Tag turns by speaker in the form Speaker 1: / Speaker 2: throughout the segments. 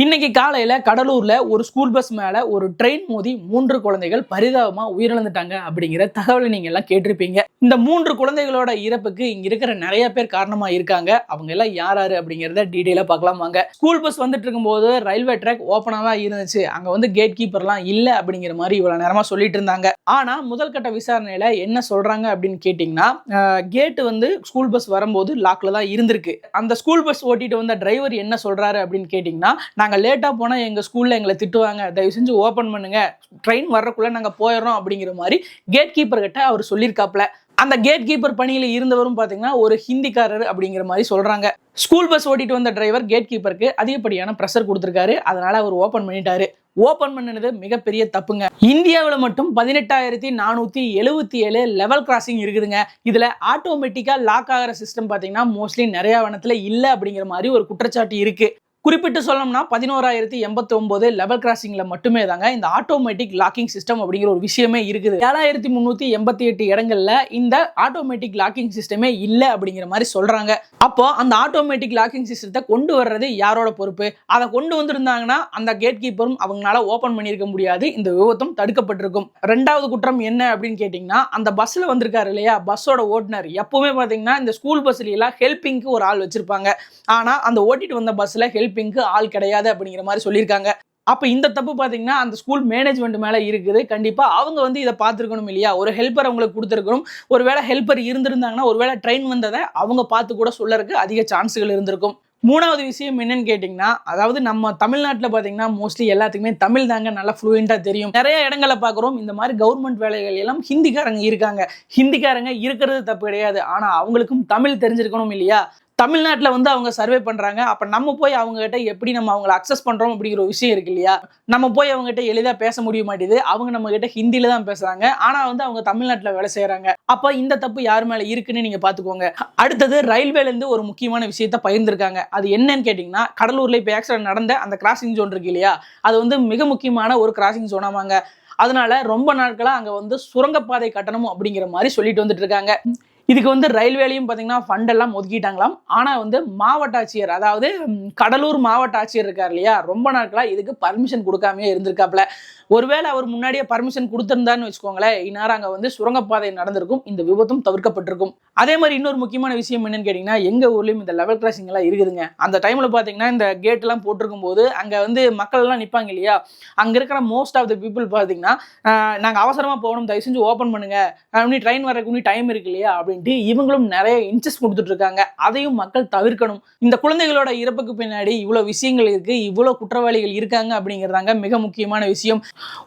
Speaker 1: இன்னைக்கு காலையில கடலூர்ல ஒரு ஸ்கூல் பஸ் மேல ஒரு ட்ரெயின் மோதி மூன்று குழந்தைகள் பரிதாபமா உயிரிழந்துட்டாங்க அப்படிங்கிற தகவலை நீங்க எல்லாம் கேட்டிருப்பீங்க. இந்த மூன்று குழந்தைகளோட இறப்புக்கு இங்க இருக்கிற நிறைய பேர் காரணமா இருக்காங்க. அவங்க எல்லாம் யார் யார் அப்படிங்கிறத டீடைலா பார்க்கலாம் வாங்க. ஸ்கூல் பஸ் வந்துட்டு இருக்கும்போது ரயில்வே ட்ராக் ஓப்பனாக தான் இருந்துச்சு. அங்க வந்து கேட் கீப்பர்லாம் இல்ல அப்படிங்கிற மாதிரி இவ்வளவு நேரமா சொல்லிட்டு இருந்தாங்க. ஆனா முதல் கட்ட விசாரணையில என்ன சொல்றாங்க அப்படின்னு கேட்டிங்கன்னா கேட்டு வந்து ஸ்கூல் பஸ் வரும்போது லாக்ல தான் இருந்திருக்கு. அந்த ஸ்கூல் பஸ் ஓட்டிட்டு வந்த டிரைவர் என்ன சொல்றாரு அப்படின்னு கேட்டிங்கன்னா நாங்கள் லேட்டாக போனால் எங்கள் ஸ்கூலில் எங்களை திட்டுவாங்க. தயவு செஞ்சு ஓப்பன் பண்ணுங்கள் ட்ரெயின் வர்றக்குள்ளே நாங்கள் போயிடுறோம் அப்படிங்கிற மாதிரி கேட் கீப்பர்கிட்ட அவர் சொல்லியிருக்காப்ல அந்த கேட் கீப்பர் பணியில் இருந்தவரும் பார்த்தீங்கன்னா ஒரு ஹிந்திக்காரர் அப்படிங்கிற மாதிரி சொல்கிறாங்க ஸ்கூல் பஸ் ஓட்டிட்டு வந்த டிரைவர் கேட் கீப்பருக்கு அதிகப்படியான ப்ரெஷர் கொடுத்துருக்காரு. அதனால் அவர் ஓப்பன் பண்ணிட்டாரு. ஓப்பன் பண்ணினது மிகப்பெரிய தப்புங்க. இந்தியாவில் மட்டும் பதினெட்டாயிரத்தி நானூற்றி எழுபத்தி ஏழு லெவல் கிராசிங் இருக்குதுங்க. இதில் ஆட்டோமேட்டிக்காக லாக் ஆகிற சிஸ்டம் பார்த்தீங்கன்னா மோஸ்ட்லி நிறையா வனத்தில் இல்லை அப்படிங்கிற மாதிரி ஒரு குற்றச்சாட்டு இருக்குது குறிப்பிட்டு சொல்லணும்னா பதினோராயிரத்தி எண்பத்தி ஒன்பது லெவல் கிராசிங்ல மட்டுமே தாங்க இந்த ஆட்டோமேட்டிக் லாக்கிங் சிஸ்டம் அப்படிங்கிற ஒரு விஷயமே இருக்குது. ஏழாயிரத்தி முந்நூற்றி எண்பத்தி எட்டு இடங்கள்ல இந்த ஆட்டோமேட்டிக் லாக்கிங் சிஸ்டமே இல்லை அப்படிங்கிற மாதிரி சொல்றாங்க. அப்போ அந்த ஆட்டோமேட்டிக் லாக்கிங் சிஸ்டத்தை கொண்டு வர்றது யாரோட பொறுப்பு? அதை கொண்டு வந்திருந்தாங்கன்னா அந்த கேட் கீப்பரும் அவங்களால ஓப்பன் பண்ணியிருக்க முடியாது. இந்த விபத்தும் தடுக்கப்பட்டிருக்கும். ரெண்டாவது குற்றம் என்ன அப்படின்னு கேட்டிங்கன்னா அந்த பஸ்ஸில் வந்திருக்காரு இல்லையா? பஸ்ஸோட ஓட்டுநர். எப்பவுமே பார்த்தீங்கன்னா இந்த ஸ்கூல் பஸ்ல எல்லாம் ஹெல்பிங்க்கு ஒரு ஆள் வச்சிருப்பாங்க. ஆனால் அந்த ஓட்டிட்டு வந்த பஸ்ஸில் ஹெல்பிங்க்கு ஆள் கிடையாது அப்படிங்கிற மாதிரி சொல்லியிருக்காங்க. அப்போ இந்த தப்பு பார்த்தீங்கன்னா அந்த ஸ்கூல் மேனேஜ்மெண்ட் மேலே இருக்குது. கண்டிப்பாக அவங்க வந்து இதை பார்த்துருக்கணும் இல்லையா? ஒரு ஹெல்ப்பர் அவங்களுக்கு கொடுத்துருக்கணும். ஒருவேளை ஹெல்ப்பர் இருந்திருந்தாங்கன்னா ஒருவேளை ட்ரெயின் வந்ததை அவங்க பார்த்து கூட சொல்லறதுக்கு அதிக சான்ஸுகள் இருந்திருக்கும். மூணாவது விஷயம் என்னன்னு கேட்டிங்கன்னா அதாவது நம்ம தமிழ்நாட்டில் பார்த்தீங்கன்னா மோஸ்ட்லி எல்லாத்துக்குமே தமிழ் தாங்க நல்லா ஃப்ளூயண்ட்டாக தெரியும். நிறைய இடங்களை பார்க்குறோம். இந்த மாதிரி கவர்மெண்ட் வேலைகள் எல்லாம் ஹிந்திக்காரங்க இருக்காங்க. ஹிந்திக்காரங்க இருக்கிறது தப்பு கிடையாது. ஆனால் அவங்களுக்கும் தமிழ் தெரிஞ்சிருக்கணும் இல்லையா? தமிழ்நாட்டில் வந்து அவங்க சர்வே பண்ணுறாங்க அப்போ நம்ம போய் அவங்ககிட்ட எப்படி நம்ம அவங்கள அக்சஸ் பண்ணுறோம் அப்படிங்கிற ஒரு விஷயம் இருக்கு இல்லையா? நம்ம போய் அவங்ககிட்ட எளிதாக பேச முடிய மாட்டேது. அவங்க நம்ம கிட்ட ஹிந்தியில தான் பேசுகிறாங்க ஆனால் வந்து அவங்க தமிழ்நாட்டில் வேலை செய்கிறாங்க அப்போ இந்த தப்பு யார் மேலே இருக்குன்னு நீங்கள் பார்த்துக்கோங்க அடுத்தது ரயில்வேலேருந்து ஒரு முக்கியமான விஷயத்த பகிர்ந்துருக்காங்க. அது என்னன்னு கேட்டிங்கன்னா கடலூரில் இப்போ ஆக்சிடென்ட் நடந்த அந்த கிராசிங் ஜோன் இருக்கு இல்லையா? அது வந்து மிக முக்கியமான ஒரு கிராசிங் ஜோனாமாங்க அதனால ரொம்ப நாட்களாக அங்கே வந்து சுரங்கப்பாதை கட்டணம் அப்படிங்கிற மாதிரி சொல்லிட்டு வந்துட்டு இருக்காங்க. இதுக்கு வந்து ரயில்வேலையும் பார்த்தீங்கன்னா ஃபண்ட் எல்லாம் ஒதுக்கிட்டாங்களாம். ஆனால் வந்து மாவட்ட ஆட்சியர் அதாவது கடலூர் மாவட்ட ஆட்சியர் இருக்கார் இல்லையா? ரொம்ப நாட்களாக இதுக்கு பர்மிஷன் கொடுக்காமையே இருந்திருக்காப்ல ஒருவேளை அவர் முன்னாடியே பர்மிஷன் கொடுத்துருந்தான்னு வச்சுக்கோங்களேன் இந்நேரம் அங்கே வந்து சுரங்கப்பாதை நடந்திருக்கும் இந்த விபத்தும் தவிர்க்கப்பட்டிருக்கும். அதே மாதிரி இன்னொரு முக்கியமான விஷயம் என்னன்னு கேட்டிங்கன்னா எங்கள் ஊர்லேயும் இந்த லெவல் கிராசிங் எல்லாம் இருக்குதுங்க. அந்த டைமில் பார்த்தீங்கன்னா இந்த கேட்டெல்லாம் போட்டிருக்கும் போது அங்கே வந்து மக்கள் எல்லாம் நிற்பாங்க இல்லையா? அங்கே இருக்கிற மோஸ்ட் ஆஃப் த பீப்புள் பார்த்தீங்கன்னா நாங்கள் அவசரமாக போகணும் தயவு செஞ்சு ஓப்பன் பண்ணுங்க. அப்படின்னு ட்ரெயின் வரக்கு டைம் இருக்கு இல்லையா? அப்படின்ட்டு இவங்களும் நிறைய இன்ட்ரெஸ்ட் கொடுத்துட்டு இருக்காங்க அதையும் மக்கள் தவிர்க்கணும். இந்த குழந்தைகளோட இறப்புக்கு பின்னாடி இவ்வளோ விஷயங்கள் இருக்கு இவ்வளோ குற்றவாளிகள் இருக்காங்க அப்படிங்கிறதாங்க மிக முக்கியமான விஷயம்.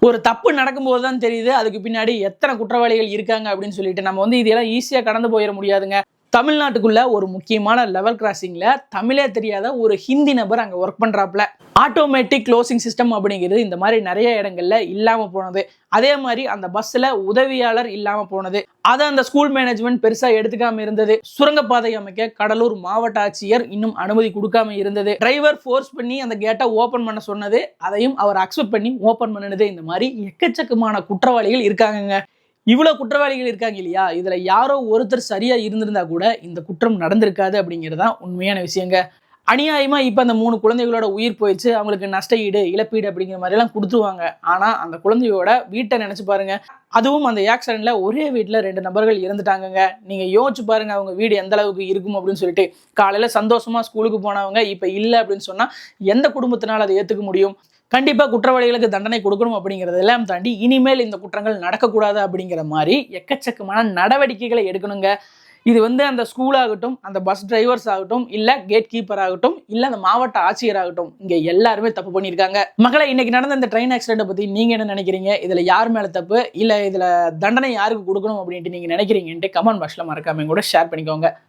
Speaker 1: ஒரு தப்பு நடக்கும்போது தான் தெரியுது அதுக்கு பின்னாடி எத்தனை குற்றவாளிகள் இருக்காங்க அப்படின்னு சொல்லிட்டு. நம்ம வந்து இதெல்லாம் ஈஸியாக கடந்து போயிட முடியாதுங்க. தமிழ்நாட்டுக்குள்ள ஒரு முக்கியமான லெவல் கிராசிங்ல தமிழே தெரியாத ஒரு ஹிந்தி நபர் அங்கே ஒர்க் பண்றாப்ல ஆட்டோமேட்டிக் க்ளோசிங் சிஸ்டம் அப்படிங்கிறது இந்த மாதிரி நிறைய இடங்கள்ல இல்லாம போனது. அதே மாதிரி அந்த பஸ்ல உதவியாளர் இல்லாம போனது. அதை அந்த ஸ்கூல் மேனேஜ்மெண்ட் பெருசா எடுத்துக்காம இருந்தது. சுரங்கப்பாதை அமைக்க கடலூர் மாவட்ட ஆட்சியர் இன்னும் அனுமதி கொடுக்காம இருந்தது. டிரைவர் ஃபோர்ஸ் பண்ணி அந்த கேட்டை ஓபன் பண்ண சொன்னது. அதையும் அவர் அக்செப்ட் பண்ணி ஓபன் பண்ணினது. இந்த மாதிரி எக்கச்சக்கமான குற்றவாளிகள் இருக்காங்கங்க. இவ்வளவு குற்றவாளிகள் இருக்காங்க இல்லையா? இதுல யாரோ ஒருத்தர் சரியா இருந்திருந்தா கூட இந்த குற்றம் நடந்திருக்காது அப்படிங்கிறது தான் உண்மையான விஷயங்க. அநியாயமா இப்ப அந்த மூணு குழந்தைகளோட உயிர் போயிடுச்சு அவங்களுக்கு நஷ்ட ஈடு இழப்பீடு அப்படிங்கிற மாதிரி எல்லாம் கொடுத்துருவாங்க. ஆனா அந்த குழந்தையோட வீட்டை நினைச்சு பாருங்க. அதுவும் அந்த ஆக்சிடென்ட்ல ஒரே வீட்டில் ரெண்டு நபர்கள் இறந்துட்டாங்கங்க. நீங்க யோசிச்சு பாருங்க அவங்க வீடு எந்த அளவுக்கு இருக்கும் அப்படின்னு சொல்லிட்டு. காலையில சந்தோஷமா ஸ்கூலுக்கு போனவங்க இப்ப இல்லை அப்படின்னு சொன்னா எந்த குடும்பத்தினால் அதை ஏத்துக்க முடியும்? கண்டிப்பாக குற்றவாளிகளுக்கு தண்டனை கொடுக்கணும் அப்படிங்கிறதெல்லாம் தாண்டி இனிமேல் இந்த குற்றங்கள் நடக்கக்கூடாது அப்படிங்கிற மாதிரி எக்கச்சக்கமான நடவடிக்கைகளை எடுக்கணுங்க. இது வந்து அந்த ஸ்கூல் ஆகட்டும் அந்த பஸ் டிரைவர்ஸ் ஆகட்டும் இல்ல கேட் கீப்பர் ஆகட்டும் இல்ல அந்த மாவட்ட ஆட்சியர் ஆகட்டும் இங்க எல்லாருமே தப்பு பண்ணியிருக்காங்க. மக்களை இன்னைக்கு நடந்த இந்த ட்ரெயின் ஆக்சிடென்ட் பத்தி நீங்க என்ன நினைக்கிறீங்க? இதுல யார் மேல தப்பு? இல்ல இதுல தண்டனை யாருக்கு கொடுக்கணும் அப்படின்ட்டு நீங்க நினைக்கிறீங்கன்ட்டு கமெண்ட் பாக்ஸ்ல மறக்காம கூட ஷேர் பண்ணிக்கோங்க.